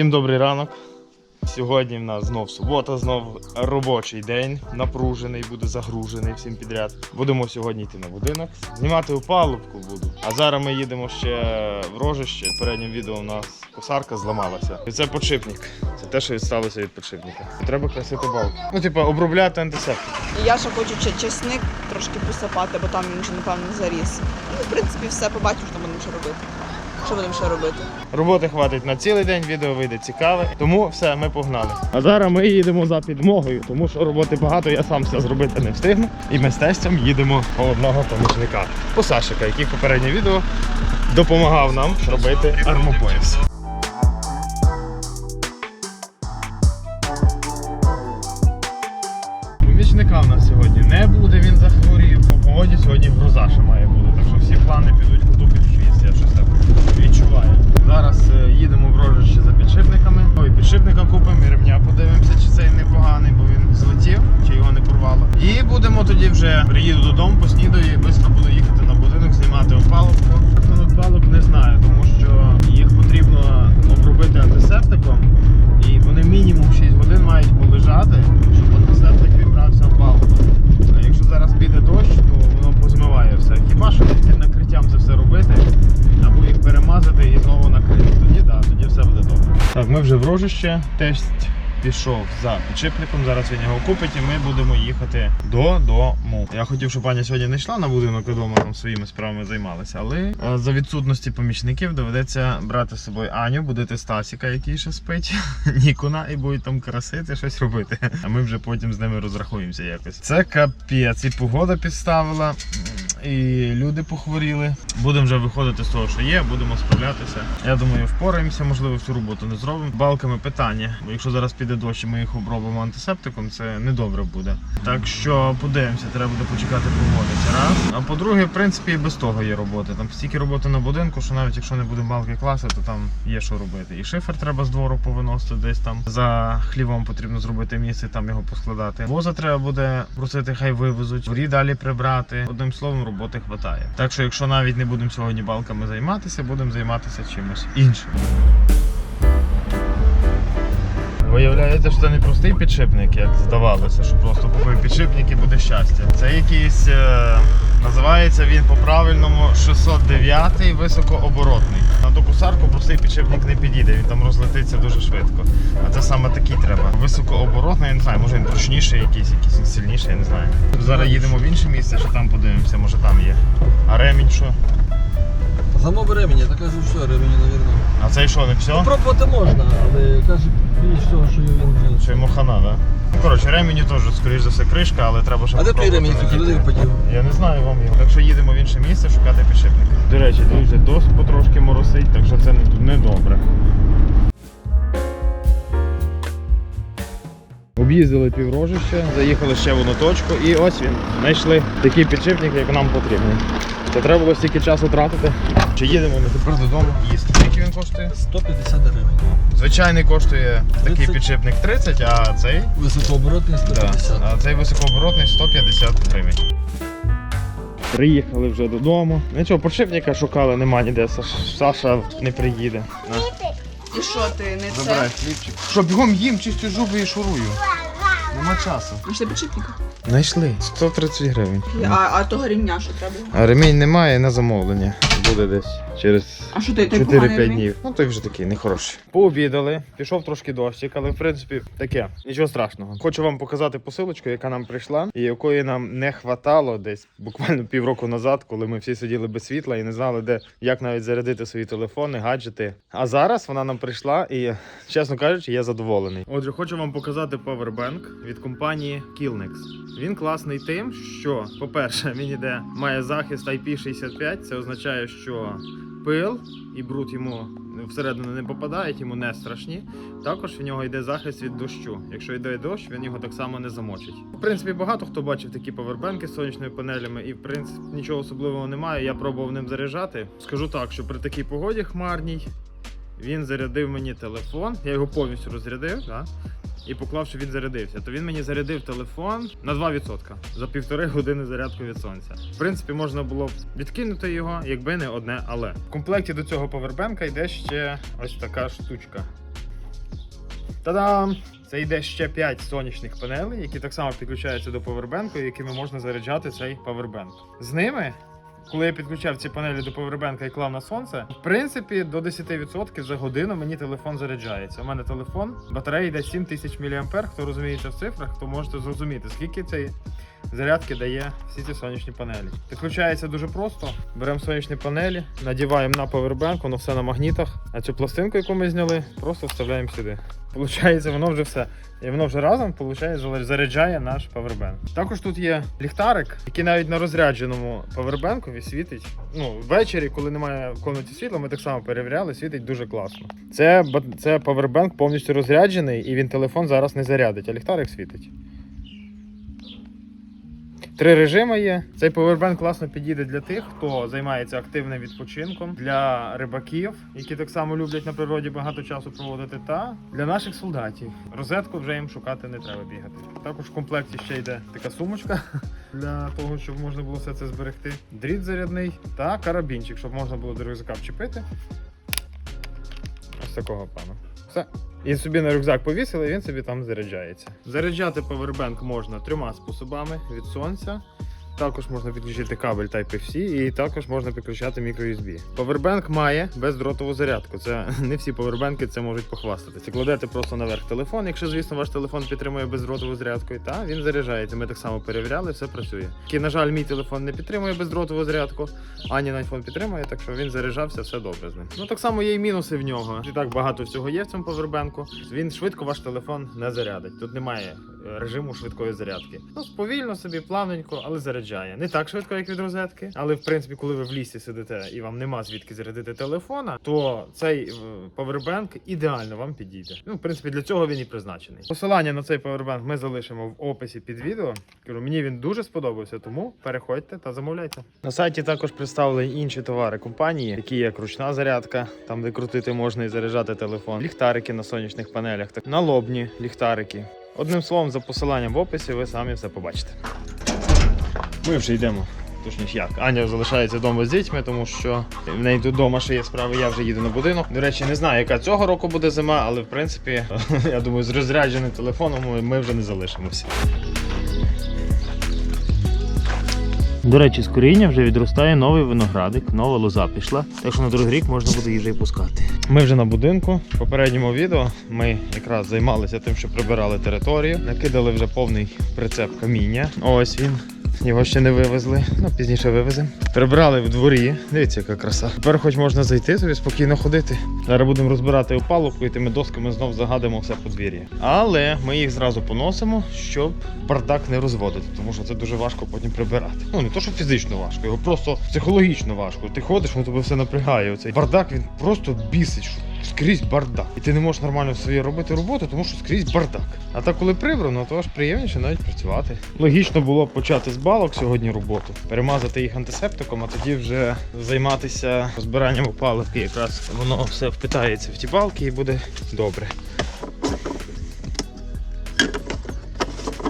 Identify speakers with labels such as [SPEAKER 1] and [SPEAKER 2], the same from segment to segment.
[SPEAKER 1] Всім добрий ранок. Сьогодні в нас знов субота, знов робочий день, напружений, буде загружений всім підряд. Будемо сьогодні йти на будинок, знімати опалубку буду. А зараз ми їдемо ще в рожище. В відео у нас косарка зламалася. І це подшипник. Це те, що відсталося від подшипника. Треба красити балку. Ну, типа, обробляти антисептик.
[SPEAKER 2] Я ще хочу ще чесник трошки посипати, бо там він вже, напевно, заріс. Ну, в принципі, все побачимо, що будемо ще робити. Що будемо ще робити?
[SPEAKER 1] Роботи хватить на цілий день, відео вийде цікаве. Тому все, ми погнали. А зараз ми їдемо за підмогою, тому що роботи багато, я сам все зробити не встигну. І ми з тестем їдемо по одного помічника. По Сашика, який в попереднє відео допомагав нам робити армопояс. Помічника в нас сьогодні не буде, він захворів. По погоді сьогодні гроза ще має бути. Так що всі плани підуть куди під хвіст, я щось так відчуваю. Зараз е, їдемо в рожище за підшипниками. Ой, підшипника купимо і ремня подивимося, чи цей непоганий, бо він злетів, чи його не порвало. І будемо тоді вже приїду додому, поснідаю і швидко буду їхати на будинок, знімати опалубку. Ну, опалуб не знаю, тому що їх потрібно обробити антисептиком. І вони мінімум 6 годин мають полежати, щоб антисептик відбрався в вже в рожище. Тест пішов за підшипником. Зараз він його купить і ми будемо їхати додому. Я хотів, щоб пані сьогодні не йшла на будинок додому, там своїми справами займалася, але е, за відсутності помічників доведеться брати з собою Аню, будити Стасіка, який ще спить, Нікуна, і будуть там красити, щось робити. А ми вже потім з ними розрахуємося якось. Це капець. І погода підставила, і люди похворіли. Будемо вже виходити з того, що є, будемо справлятися. Я думаю, впораємося, можливо, всю роботу не зробимо. Балками питання, бо якщо зараз піде дощ і ми їх обробимо антисептиком, це недобре буде. Так що подивимося, треба буде почекати погоди. Раз. А по-друге, в принципі, і без того є роботи. Там стільки роботи на будинку, що навіть якщо не будемо балки класи, то там є що робити. І шифер треба з двору повиносити десь там. За хлівом потрібно зробити місце, там його поскладати. Воза треба буде просити, хай вивезуть, дворі далі прибрати. Одним словом, роботи хватає. Так що, якщо навіть не будемо сьогодні балками займатися, будемо займатися чимось іншим. Виявляється, що це не простий підшипник, як здавалося, що просто купив підшипник і буде щастя. Це якийсь, е, називається він по-правильному 609 високооборотний. На ту кусарку простий підшипник не підійде, він там розлетиться дуже швидко. А це саме такий треба. Високооборотний, я не знаю, може він прочніший якийсь, якийсь сильніший, я не знаю. Зараз їдемо в інше місце, що там подивимося, може там є. А ремінь що?
[SPEAKER 3] Замов ремені, та кажуть, що ремені, навірно.
[SPEAKER 1] А цей що, не все?
[SPEAKER 3] Пробувати можна, але кажуть більш всього, що він вже.
[SPEAKER 1] Що йому хана, да? Ну, Коротше, ремені теж, скоріш за все, кришка, але треба ще
[SPEAKER 3] А де твій
[SPEAKER 1] попробувати
[SPEAKER 3] ремінь,
[SPEAKER 1] знайти.
[SPEAKER 3] подів?
[SPEAKER 1] Я не знаю вам його. Так що їдемо в інше місце шукати підшипника. До речі, дуже дощ потрошки моросить, так що це не, не добре. Об'їздили піврожище, заїхали ще в одну точку і ось він. Знайшли такий підшипник, як нам потрібен. Це треба було стільки часу тратити. Чи їдемо ми тепер додому їсти? Скільки він коштує?
[SPEAKER 3] 150 гривень.
[SPEAKER 1] Звичайний коштує такий підшипник 30, а цей
[SPEAKER 3] Високооборотний
[SPEAKER 1] Да. А цей високооборотний 150 гривень. Приїхали вже додому. Нічого, подшипника шукали, нема ніде. Саша не приїде.
[SPEAKER 2] І що ти не
[SPEAKER 1] Забирай
[SPEAKER 2] це?
[SPEAKER 1] хлібчик. Що, бігом їм, чистю зуби і шурую. Нема часу.
[SPEAKER 2] Знайшли підшипника?
[SPEAKER 1] Знайшли. 130 гривень.
[SPEAKER 2] А, а того рівня що треба?
[SPEAKER 1] А ремінь немає на замовлення. Буде десь через
[SPEAKER 2] А що ти, той
[SPEAKER 1] 4-5
[SPEAKER 2] поганий
[SPEAKER 1] днів. Ну той вже такий нехороший. Пообідали, пішов трошки дощик, але в принципі таке, нічого страшного. Хочу вам показати посилочку, яка нам прийшла, і якої нам не хватало десь буквально півроку назад, коли ми всі сиділи без світла і не знали, де як навіть зарядити свої телефони, гаджети. А зараз вона нам прийшла, і чесно кажучи, я задоволений. Отже, хочу вам показати Powerbank від компанії Killnex. Він класний тим, що, по-перше, він іде, має захист IP65. Це означає, що пил і бруд йому всередину не попадають, йому не страшні. Також в нього йде захист від дощу. Якщо йде дощ, він його так само не замочить. В принципі, багато хто бачив такі павербенки з сонячними панелями, і в принципі нічого особливого немає. Я пробував ним заряджати. Скажу так, що при такій погоді хмарній він зарядив мені телефон. Я його повністю розрядив. Да? І поклав, що він зарядився, то він мені зарядив телефон на 2% за півтори години зарядку від сонця. В принципі, можна було б відкинути його, якби не одне але. В комплекті до цього повербенка йде ще ось така штучка. Та-дам! Це йде ще 5 сонячних панелей, які так само підключаються до повербенку, якими можна заряджати цей павербенк. З ними, коли я підключав ці панелі до повербенка і клав на сонце, в принципі, до 10% за годину мені телефон заряджається. У мене телефон, батарея йде 7000 мА. Хто розуміється в цифрах, то можете зрозуміти, скільки цей зарядки дає всі ці сонячні панелі. Підключається дуже просто. Беремо сонячні панелі, надіваємо на повербенк, воно все на магнітах. А цю пластинку, яку ми зняли, просто вставляємо сюди. Получається, воно вже все. І воно вже разом получається, заряджає наш павербенк. Також тут є ліхтарик, який навіть на розрядженому павербенкові світить. Ну, ввечері, коли немає в комнаті світла, ми так само перевіряли, світить дуже класно. Це, це павербенк повністю розряджений, і він телефон зараз не зарядить, а ліхтарик світить. Три режими є. Цей повербенк класно підійде для тих, хто займається активним відпочинком, для рибаків, які так само люблять на природі багато часу проводити, та для наших солдатів. Розетку вже їм шукати не треба бігати. Також в комплекті ще йде така сумочка для того, щоб можна було все це зберегти. Дріт зарядний та карабінчик, щоб можна було до рюкзака вчепити. Ось такого пана. Все. Він собі на рюкзак повісили, і він собі там заряджається. Заряджати павербенк можна трьома способами: від сонця. Також можна підключити кабель Type-C і також можна підключати microUSB. Повербенк має бездротову зарядку. Це не всі повербенки це можуть похвастатися. Кладете просто наверх телефон. Якщо, звісно, ваш телефон підтримує бездротову зарядку, та він заряджається. Ми так само перевіряли, все працює. Тільки, на жаль, мій телефон не підтримує бездротову зарядку, ані iPhone підтримує, так що він заряджався, все добре з ним. Ну так само є і мінуси в нього. І так багато всього є в цьому повербенку. Він швидко ваш телефон не зарядить. Тут немає е, режиму швидкої зарядки. Ну, повільно собі, плавненько, але заряджає. Не так швидко, як від розетки. Але в принципі, коли ви в лісі сидите і вам нема звідки зарядити телефона, то цей е, повербенк ідеально вам підійде. Ну, в принципі, для цього він і призначений. Посилання на цей повербенк ми залишимо в описі під відео. Мені він дуже сподобався, тому переходьте та замовляйте. На сайті також представлені інші товари компанії, які як ручна зарядка, там де крутити можна і заряджати телефон, ліхтарики на сонячних панелях, так налобні ліхтарики. Одним словом, за посиланням в описі ви самі все побачите. Ми вже йдемо. Точніше як. Аня залишається вдома з дітьми, тому що в неї тут вдома ще є справи, я вже їду на будинок. До речі, не знаю, яка цього року буде зима, але в принципі, я думаю, з розрядженим телефоном ми- вже не залишимося.
[SPEAKER 4] До речі, з коріння вже відростає новий виноградик, нова лоза пішла, так що на другий рік можна буде й пускати.
[SPEAKER 1] Ми вже на будинку. В попередньому відео ми якраз займалися тим, що прибирали територію, накидали вже повний прицеп каміння. Ось він. Його ще не вивезли, ну пізніше вивеземо. Прибрали в дворі. Дивіться, яка краса. Тепер хоч можна зайти собі спокійно ходити. Зараз будемо розбирати опалубку і тими досками знов загадимо все подвір'я. Але ми їх зразу поносимо, щоб бардак не розводити, тому що це дуже важко потім прибирати. Ну не то, що фізично важко, його просто психологічно важко. Ти ходиш, воно тебе все напрягає. Оцей бардак він просто бісить. Скрізь бардак. І ти не можеш нормально своє робити роботу, тому що скрізь бардак. А так, коли прибрано, то аж приємніше навіть працювати. Логічно було б почати з балок сьогодні роботу, перемазати їх антисептиком, а тоді вже займатися розбиранням опаливки. Якраз воно все впитається в ті балки і буде добре.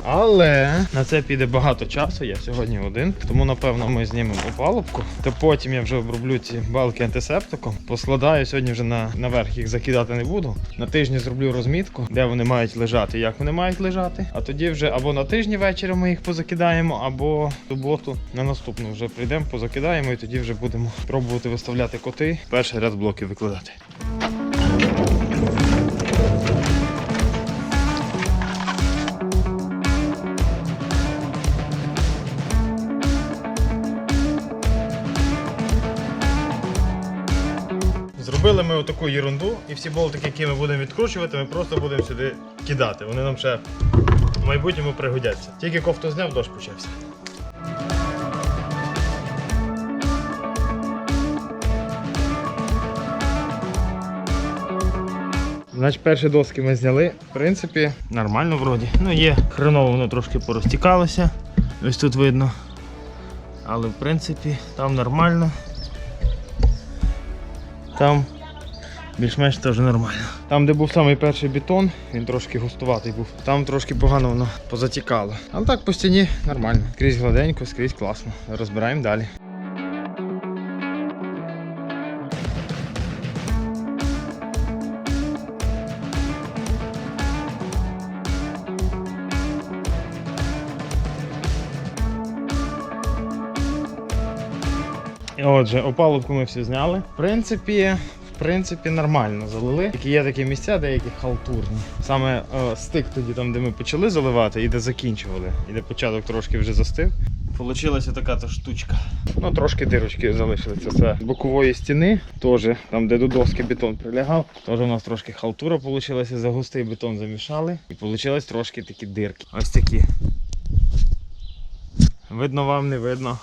[SPEAKER 1] Але на це піде багато часу, я сьогодні один. Тому напевно ми знімемо опалубку. То потім я вже оброблю ці балки антисептиком. Поскладаю сьогодні вже на, наверх їх закидати не буду. На тижні зроблю розмітку, де вони мають лежати, як вони мають лежати. А тоді вже або на тижні ввечері ми їх позакидаємо, або в суботу на наступну вже прийдемо, позакидаємо і тоді вже будемо пробувати виставляти коти. Перший ряд блоків викладати. Ми ерунду, і всі болтики, які ми будемо відкручувати, ми просто будемо сюди кидати. Вони нам ще в майбутньому пригодяться. Тільки кофту зняв, дощ почався. Значить, перші доски ми зняли. В принципі, нормально вроді. Ну, є хреново, воно трошки порозтікалося. Ось тут видно. Але в принципі там нормально. Там більш-менш теж нормально. Там, де був самий перший бетон, він трошки густуватий був. Там трошки погано воно позатікало. Але так по стіні нормально. Крізь гладенько, скрізь класно. Розбираємо далі. Отже, опалубку ми всі зняли. В принципі, принципі, нормально залили. Тільки є такі місця, деякі халтурні. Саме е, стик тоді, там, де ми почали заливати, і де закінчували, і де початок трошки вже застив. Получилася така то штучка. Ну, трошки дирочки залишилися. Це з бокової стіни, теж там, де до доски бетон прилягав. Теж у нас трошки халтура вийшла, за густий бетон замішали. І вийшли трошки такі дирки. Ось такі. Видно вам, не видно.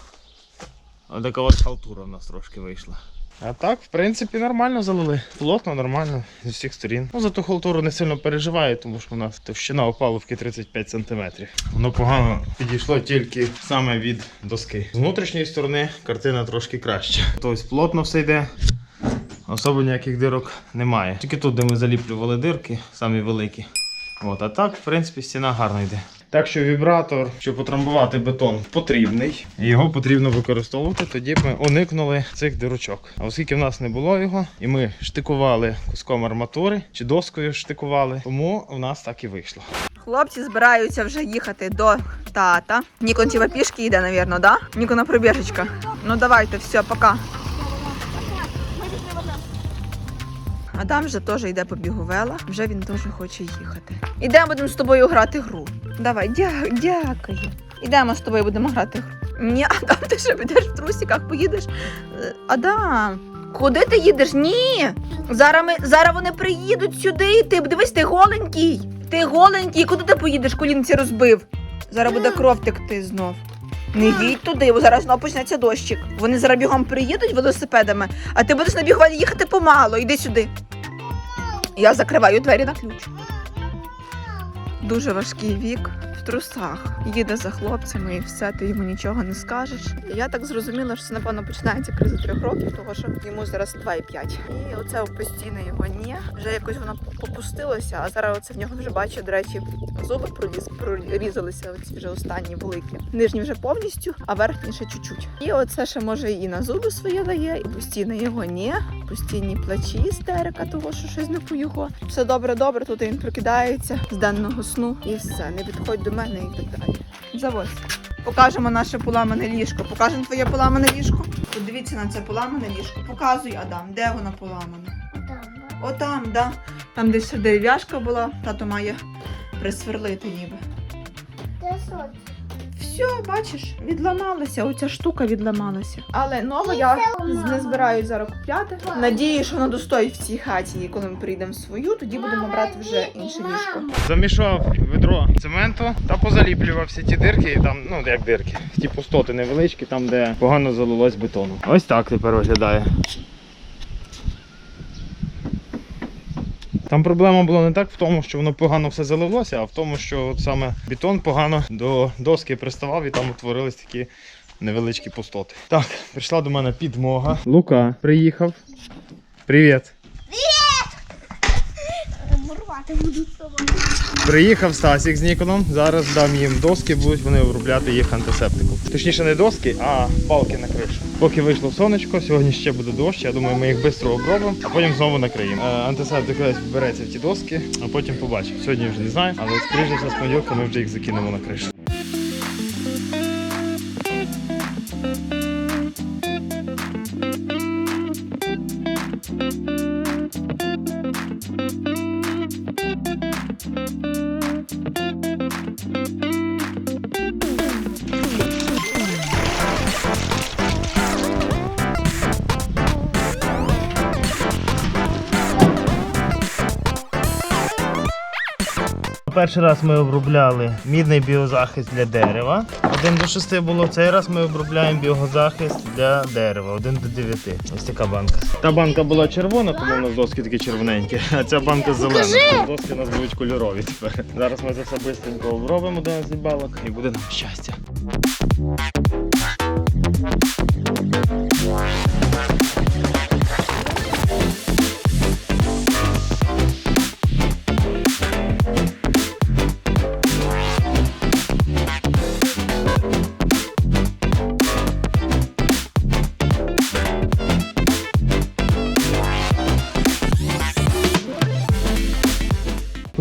[SPEAKER 1] Ось така ось халтура в нас трошки вийшла. А так, в принципі, нормально залили. Плотно, нормально з усіх сторін. Ну, зато халтуру не сильно переживає, тому що у нас товщина опалубки 35 см. Воно погано підійшло тільки саме від доски. З внутрішньої сторони картина трошки краща. Тобто плотно все йде. Особо ніяких дирок немає. Тільки тут, де ми заліплювали дирки, самі великі. От, а так, в принципі, стіна гарно йде. Так що вібратор, щоб потрамбувати бетон, потрібний. Його потрібно використовувати, тоді б ми уникнули цих дирочок. А оскільки в нас не було його, і ми штикували куском арматури чи доскою штикували, тому в нас так і вийшло.
[SPEAKER 2] Хлопці збираються вже їхати до тата. Нікон тіва пішки йде, навірно, да? Нікона пробіжечка. Ну давайте, все, пока. Адам вже теж йде по бігувела, вже він теж хоче їхати. Ідемо будемо з тобою грати гру. Давай, дя... дякую. Ідемо з тобою будемо грати гру. Ні, Адам, ти що підеш в трусиках, поїдеш. Е, Адам, куди ти їдеш? Ні. Зараз ми зараз вони приїдуть сюди, і ти дивись, ти голенький. Ти голенький, куди ти поїдеш? Колінці розбив. Зараз буде кров текти знов. Не їдь туди, бо зараз знов почнеться дощик. Вони зараз бігом приїдуть велосипедами, а ти будеш на бігувалі їхати помало. Іди сюди. Я закриваю двері на ключ. Дуже важкий вік трусах. Їде за хлопцями і все, ти йому нічого не скажеш. Я так зрозуміла, що це напевно починається криза трьох років, тому що йому зараз 2,5. І оце постійно його ні. Вже якось воно попустилося, а зараз оце в нього вже бачу, до речі, зуби проліз, прорізалися, оці вже останні великі. Нижні вже повністю, а верхні ще чуть-чуть. І оце ще може і на зуби своє дає, і постійно його ні. Постійні плачі, істерика, того, що щось не по його. Все добре, добре, тут він прокидається з денного сну і все. Не підходь до мене і так далі. Завозь. Покажемо наше поламане ліжко. Покажемо твоє поламане ліжко. Подивіться на це поламане ліжко. Показуй, Адам, де воно поламане. Отам, да. Там десь дерев'яшка була, тато має присверлити ніби. Все, бачиш, відламалася, оця штука відламалася. Але нову я не збираюсь зараз купляти. Надію, що воно достоїть в цій хаті, і коли ми прийдемо в свою, тоді будемо брати вже інше ліжко.
[SPEAKER 1] Замішав ведро цементу та позаліплював всі ті дирки, і там, ну як дирки, ті пустоти невеличкі, там де погано залилось бетону. Ось так тепер виглядає. Там проблема була не так в тому, що воно погано все залилося, а в тому, що от саме бетон погано до доски приставав і там утворились такі невеличкі пустоти. Так, прийшла до мене підмога. Лука приїхав. Привіт.
[SPEAKER 5] Мурвати будуть з.
[SPEAKER 1] Приїхав Стасік з Ніконом. Зараз дам їм доски, будуть вони обробляти їх антисептиком. Точніше, не доски, а палки на кришу. Поки вийшло сонечко, сьогодні ще буде дощ. Я думаю, ми їх швидко обробимо, а потім знову накриємо. Е, Антисептик весь береться в ті доски, а потім побачимо. Сьогодні вже не знаю, але скоріше за з понеділка ми вже їх закинемо на кришу.
[SPEAKER 4] Перший раз ми обробляли мідний біозахист для дерева. 1 до 6 було. Цей раз ми обробляємо біозахист для дерева. 1 до 9. Ось така банка.
[SPEAKER 1] Та банка була червона, тому у нас доски такі червоненькі, а ця банка зелена. Тому Доски у нас будуть кольорові тепер. Зараз ми це все швидко обробимо 11 балок і буде нам щастя.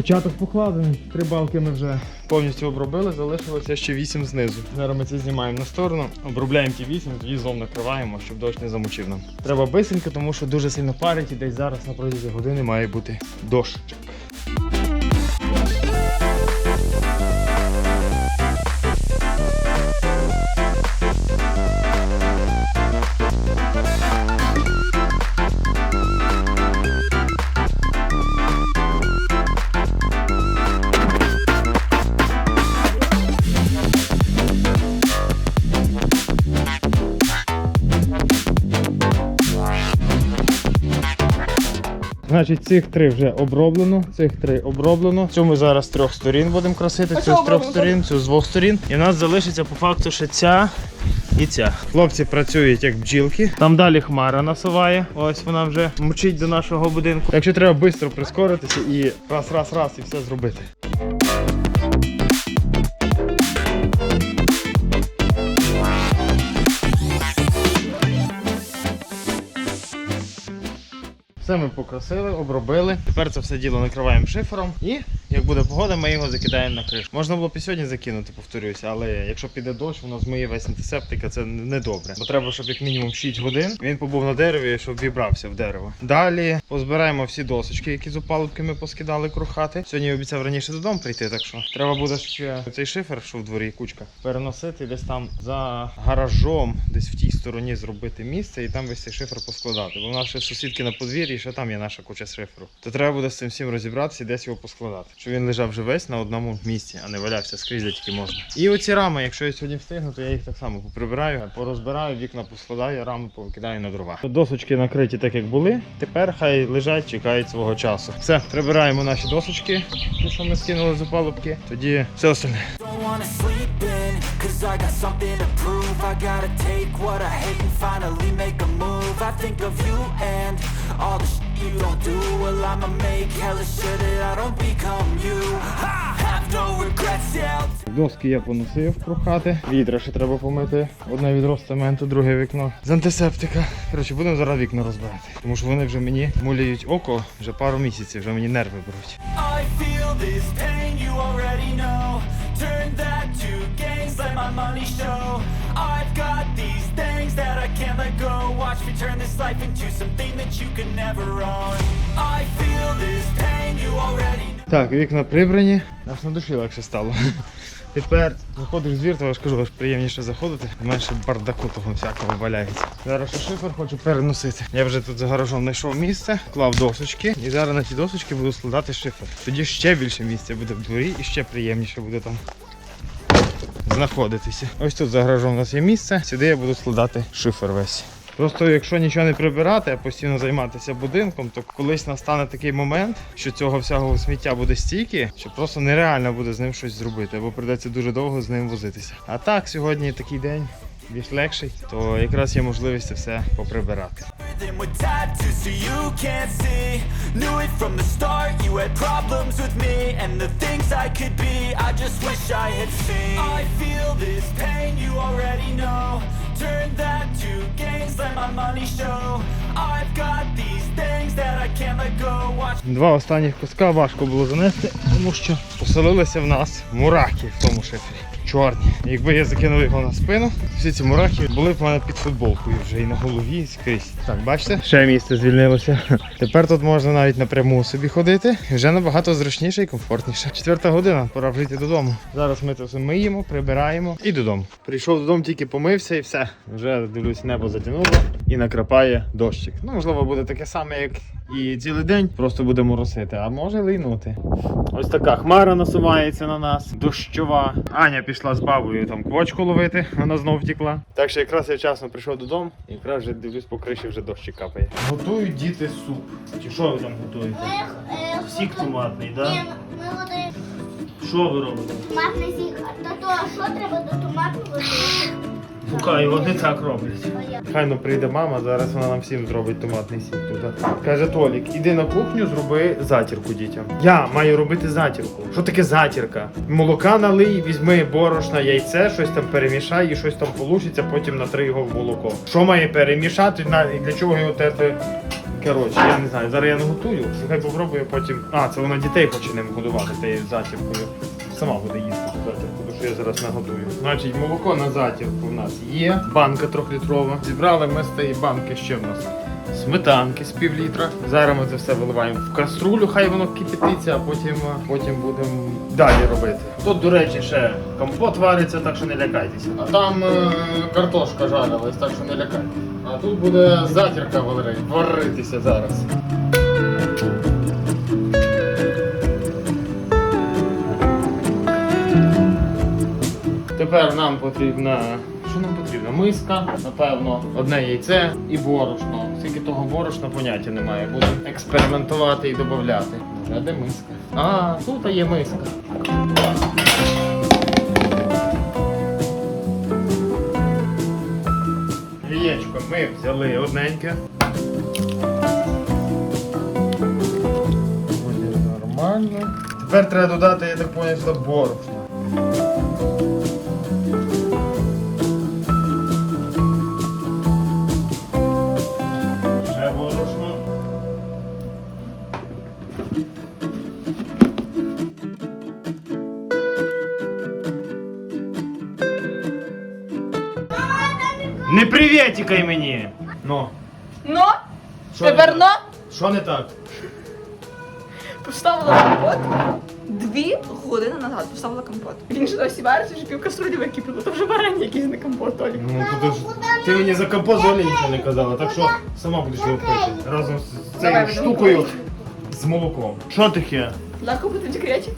[SPEAKER 1] Початок покладений. Три балки ми вже повністю обробили, залишилося ще вісім знизу. Зараз ми це знімаємо на сторону, обробляємо ті вісім, тоді злом накриваємо, щоб дощ не замочив нам. Треба бисенько, тому що дуже сильно парить і десь зараз на протязі години має бути дощ. Значить, цих три вже оброблено, цих три оброблено. Цю ми зараз з трьох сторін будемо красити, цю з трьох сторін, цю з двох сторін. І в нас залишиться по факту ще ця і ця. Хлопці працюють як бджілки. Там далі хмара насуває. Ось вона вже мчить до нашого будинку. Якщо треба швидко прискоритися і раз, раз, раз і все зробити. Все ми покрасили, обробили. Тепер це все діло накриваємо шифером і як буде погода, ми його закидаємо на кришу. Можна було б сьогодні закинути, повторюся, але якщо піде дощ, воно змиє весь антисептик, а це не добре. Бо треба, щоб як мінімум 6 годин він побув на дереві, щоб вібрався в дерево. Далі позбираємо всі досочки, які з опалубки ми поскидали круг хати. Сьогодні я обіцяв раніше додому прийти, так що треба буде ще цей шифер, що в дворі кучка, переносити десь там за гаражом, десь в тій стороні зробити місце і там весь цей шифер поскладати. Бо в нас ще сусідки на подвір'ї, ще там є наша куча шиферу. То треба буде з цим всім розібратися і десь його поскладати. Щоб він лежав вже весь на одному місці, а не валявся скрізь, де тільки можна. І оці рами, якщо я сьогодні встигну, то я їх так само поприбираю, порозбираю, вікна поскладаю, рами повикидаю на дрова. Досочки накриті так, як були. Тепер хай лежать, чекають свого часу. Все, прибираємо наші досочки, ті, що ми скинули з опалубки. Тоді все остальне.
[SPEAKER 6] Cause I got something to prove. I gotta take what I hate and finally make a move. I think of you and all the shit you don't do. Well, I'ma make hella sure that I don't become you. I have no regrets, yeah.
[SPEAKER 1] Доски я поносив прохати. Відра ще треба помити. Одне відро з цементу, друге вікно з антисептика. Коротше, будемо зараз вікна розбирати. Тому що вони вже мені муляють око вже пару місяців, вже мені нерви беруть.
[SPEAKER 6] I feel this pain, you already know. Turn that to gains, let my money show. I've got these things that I can't let go. Watch me turn this life into something that you could never own. I feel this pain, you already know.
[SPEAKER 1] Так, вікна прибрані, аж на душі легше стало. Тепер виходиш з двір, то я ж кажу, аж приємніше заходити, менше бардаку того всякого валяється. Зараз шифер хочу переносити. Я вже тут за гаражом знайшов місце, клав досочки, і зараз на ті досочки буду складати шифер. Тоді ще більше місця буде в дворі і ще приємніше буде там знаходитися. Ось тут за гаражом у нас є місце, сюди я буду складати шифер весь. Просто якщо нічого не прибирати, а постійно займатися будинком, то колись настане такий момент, що цього всього сміття буде стільки, що просто нереально буде з ним щось зробити, або придеться дуже довго з ним возитися. А так, сьогодні такий день більш легший, то якраз є можливість це все поприбирати.
[SPEAKER 6] Turn that to gains, let my money show. I've got these things that I can't let go. Watch
[SPEAKER 1] Два останніх куска важко було занести, тому що поселилися в нас мураки в тому шифері. Чорні. Якби я закинув його на спину, всі ці мурахи були б в мене під футболкою вже і на голові, і скрізь. Так, бачите? Ще місце звільнилося. Тепер тут можна навіть напряму собі ходити. Вже набагато зручніше і комфортніше. Четверта година, пора вже йти додому. Зараз ми це миємо, прибираємо і додому. Прийшов додому, тільки помився і все. Вже дивлюсь, небо затягнуло і накрапає дощик. Ну, можливо, буде таке саме, як і цілий день. Просто буде моросити, а може лийнути. Ось така хмара насувається на нас, дощова. Аня пішла з бабою там квочку ловити, вона знов втекла. Так що якраз я вчасно прийшов додому, і якраз вже дивлюсь по криші, вже дощик капає. Готують діти суп. Чи що ви там готуєте? Сік томатний, так?
[SPEAKER 5] Ні, ми готуємо
[SPEAKER 1] Що ви робите?
[SPEAKER 5] томатний сік. А то, то що треба до томатного
[SPEAKER 1] Фукай, вони так роблять. Хайно прийде мама, зараз вона нам всім зробить томатний сік туди. Каже Толік, іди на кухню, зроби затірку дітям. Я маю робити затірку. Що таке затірка? Молока налий, візьми борошна, яйце, щось там перемішай і щось там получиться, потім натри його в молоко. Що має перемішати? І Для чого його терти Коротше, я не знаю, зараз я не готую. Хай попробую потім. А, це вона дітей хоче ним годувати тією затіркою. Сама буде їсти що я зараз нагодую. Значить, молоко на затірку в нас є. Банка трьохлітрова. Зібрали ми з цієї банки ще в нас. Сметанки з пів літра. Зараз ми це все виливаємо в каструлю, хай воно кипятиться, а потім, потім будемо далі робити. Тут, до речі, ще компот вариться, так що не лякайтеся. А там е, картошка жарилась, так що не лякайтеся. А тут буде затірка вари- варитися зараз. Тепер нам потрібна. Що нам потрібно? Миска, напевно, одне яйце і борошно. Скільки того борошна поняття немає. Будемо експериментувати і додати. Може, а де миска? А, тут є миска. Яєчко ми взяли одненьке. Буде нормально. Тепер треба додати, я так поняв, борошно. Не привітікай мені! Ну,
[SPEAKER 2] Ну,
[SPEAKER 1] що не
[SPEAKER 2] тепер
[SPEAKER 1] так? Що не так?
[SPEAKER 2] поставила компот. Дві години назад поставила компот. Він ж досі вариться, вже пів каструлі википіло. То вже варення якийсь не компот, Толік.
[SPEAKER 1] Ну, то ж, ти мені за композ взагалі нічого не казала, так що сама будеш його пити. Разом з
[SPEAKER 2] Давай,
[SPEAKER 1] цією
[SPEAKER 2] будемо
[SPEAKER 1] штукою з молоком. Що таке?
[SPEAKER 2] Легко бути в декреті.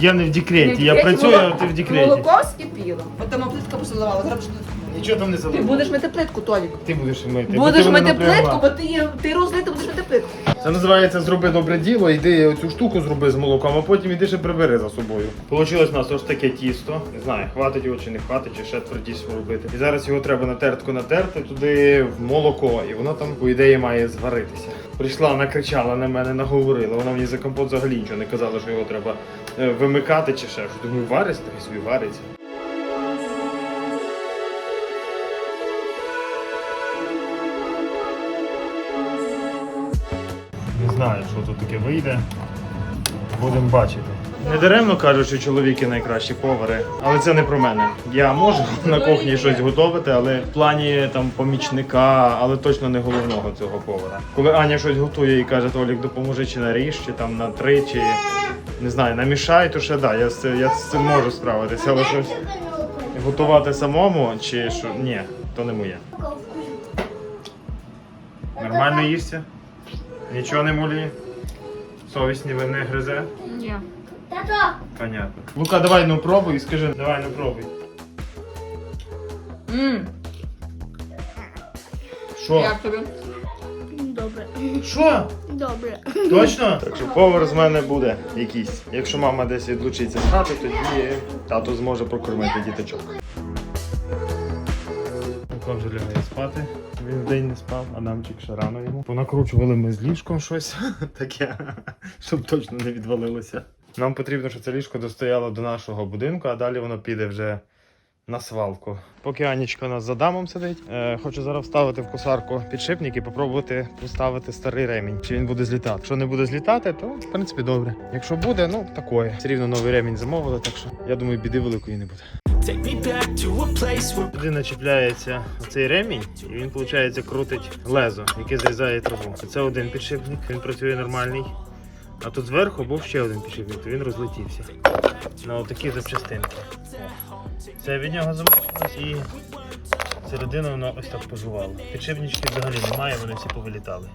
[SPEAKER 1] Я не в декреті, я працюю, а ти в декреті.
[SPEAKER 2] Молоко скипіло. От там плитка. Зараз буде-
[SPEAKER 1] Нічого там не
[SPEAKER 2] Ти будеш мити плитку, Толік.
[SPEAKER 1] Ти будеш мити. бо
[SPEAKER 2] Будеш
[SPEAKER 1] ти мене
[SPEAKER 2] мити плитку, бо ти, є- ти розлити будеш мити плитку.
[SPEAKER 1] Це називається зроби добре діло, йди оцю штуку зроби з молоком, а потім іди ще прибери за собою. Получилось у нас ось таке тісто. Не знаю, хватить його чи не хватить, чи ще твердіше робити. І зараз його треба на тертку натерти туди в молоко, і воно там, по ідеї, має зваритися. Прийшла, накричала на мене, наговорила. Вона мені за компот взагалі нічого не казала, що його треба е, вимикати чи ще щось. Думаю, вариться, так і собі вариться. Знаю, що тут таке вийде. Будемо бачити. Не даремно кажуть, що чоловіки найкращі повари, але це не про мене. Я можу на кухні щось готувати, але в плані там помічника, але точно не головного цього повара. Коли Аня щось готує і каже, Толік, допоможи чи наріж, чи там на три, чи не знаю, намішай, то ще да, я з, я з цим можу справитися, але щось готувати самому, чи що ні, то не моє. Нормально їсться? Нічого не муліє? Совість не не гризе?
[SPEAKER 2] Ні.
[SPEAKER 5] Тато,
[SPEAKER 1] Понятно. Лука, давай ну пробуй, скажи, давай ну пробуй.
[SPEAKER 2] Ммм,
[SPEAKER 1] Що?
[SPEAKER 2] як тобі?
[SPEAKER 5] добре.
[SPEAKER 1] Що?
[SPEAKER 5] Добре.
[SPEAKER 1] Точно? Так що повар з мене буде якийсь. Якщо мама десь відлучиться з хати, тоді тато зможе прокормити діточок. Вже лягає спати. Він вдень не спав, Адамчик ще рано йому. Понакручували ми з ліжком щось таке, щоб точно не відвалилося. Нам потрібно, щоб це ліжко достояло до нашого будинку, а далі воно піде вже на свалку. Поки Анічка у нас за дамом сидить, е, хочу зараз вставити в косарку підшипник і попробувати поставити старий ремінь. Чи він буде злітати? Якщо не буде злітати, то в принципі добре. Якщо буде, ну такое. Все рівно новий ремінь замовили, так що я думаю, біди великої не буде. Туди начіпляється цей ремінь, і він, виходить, крутить лезо, яке зрізає траву. Це один підшипник, він працює нормальний. А тут зверху був ще один підшипник, то він розлетівся. На отакі запчастинки. Це від нього замовилось і середину воно ось так пожувало. Підшипнички взагалі немає, вони всі повилітали.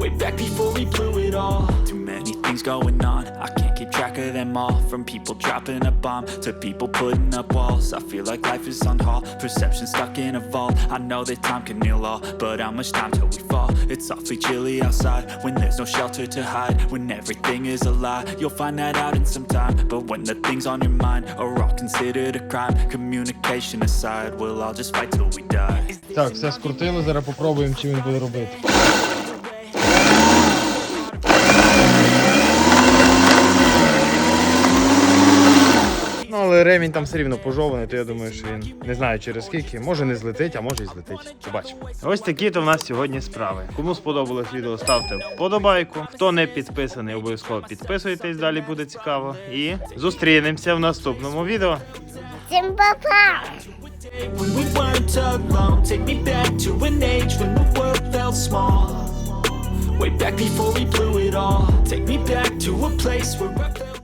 [SPEAKER 6] Way back before we blew it all. Too many things going on. I can't keep track of them all. From people dropping a bomb to people putting up walls. I feel like life is on hold. Perception stuck in a vault. I know that time can heal all, but how much time till we fall? It's awfully chilly outside when there's no shelter to hide. When everything is a lie, you'll find that out in some time. But when the things on your mind are all considered a crime, communication aside, we'll all just fight till we die.
[SPEAKER 1] Так, все скрутили, зараз попробуємо, чи він буде робити. Ну, але
[SPEAKER 7] ремінь там все рівно пожований, то я думаю, що він не знаю через скільки. Може не злетить, а може і злетить. Побачимо.
[SPEAKER 1] Ось такі то в нас сьогодні справи. Кому сподобалось відео, ставте вподобайку. Хто не підписаний, обов'язково підписуйтесь, далі буде цікаво. І зустрінемося в наступному відео.
[SPEAKER 5] Simple Plan.
[SPEAKER 6] When we weren't alone, take me back to an age when the world felt small. Way back before we blew it all, take me back to a place where I felt.